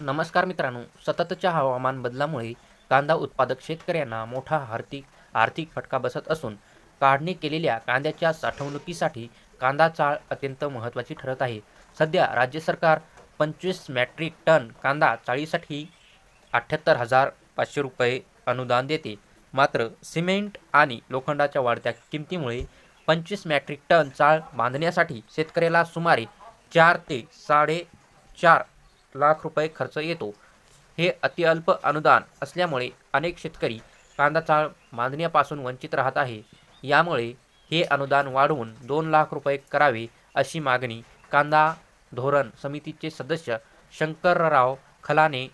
नमस्कार मित्रांनो सततच्या हवामान बदलामुळे कांदा उत्पादक शेतकऱ्यांना मोठा आर्थिक आर्थिक फटका बसत असून काढणी केलेल्या कांद्याच्या साठवणुकीसाठी कांदा चाळ अत्यंत महत्त्वाची ठरत आहे. सध्या राज्य सरकार पंचवीस मॅट्रिक टन कांदा चाळीसाठी अठ्ठ्याहत्तर हजार पाचशे रुपये अनुदान देते. मात्र सिमेंट आणि लोखंडाच्या वाढत्या किमतीमुळे पंचवीस मॅट्रिक टन चाळ बांधण्यासाठी शेतकऱ्याला सुमारे चार ते साडेचार लाख रुपये खर्च येतो. हे अतिअल्प अनुदान असल्यामुळे अनेक शेतकरी कांदा चाळ बांधण्यापासून वंचित राहत आहे. यामुळे हे अनुदान वाढवून दोन लाख रुपये करावे अशी मागणी कांदा धोरण समितीचे सदस्य शंकरराव खलाने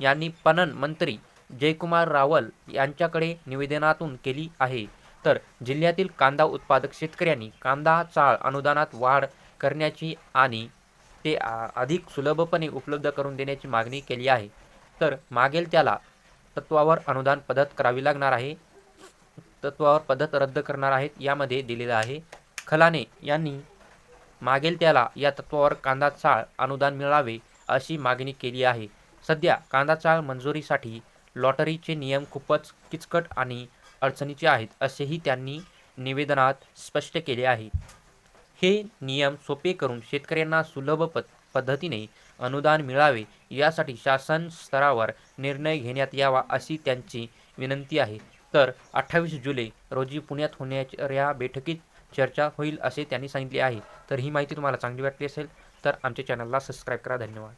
यांनी पणन मंत्री जयकुमार रावल यांच्याकडे निवेदनातून केली आहे. तर जिल्ह्यातील कांदा उत्पादक शेतकऱ्यांनी कांदा चाळ अनुदानात वाढ करण्याची आणि ते आ- अधिक सुलभपणे उपलब्ध करून देण्याची मागणी केली आहे. तर मागेल त्याला तत्वावर अनुदान पद्धत करावी लागणार आहे. तत्वावर पद्धत रद्द करणार आहेत यामध्ये दिलेलं आहे. खलाने यांनी मागेल त्याला या तत्वावर कांदा चाळ अनुदान मिळावे अशी मागणी केली आहे. सध्या कांदा चाळ मंजुरीसाठी लॉटरीचे नियम खूपच किचकट आणि अडचणीचे आहेत असेही त्यांनी निवेदनात स्पष्ट केले आहे. हे नियम सोपे करून शेतकऱ्यांना सुलभ प पद्धतीने अनुदान मिळावे यासाठी शासन स्तरावर निर्णय घेण्यात यावा अशी त्यांची विनंती आहे. तर अठ्ठावीस जुलै रोजी पुण्यात होणाऱ्या बैठकीत चर्चा होईल असे त्यांनी सांगितले आहे. तर ही माहिती तुम्हाला चांगली वाटली असेल तर आमच्या चॅनलला सबस्क्राईब करा. धन्यवाद.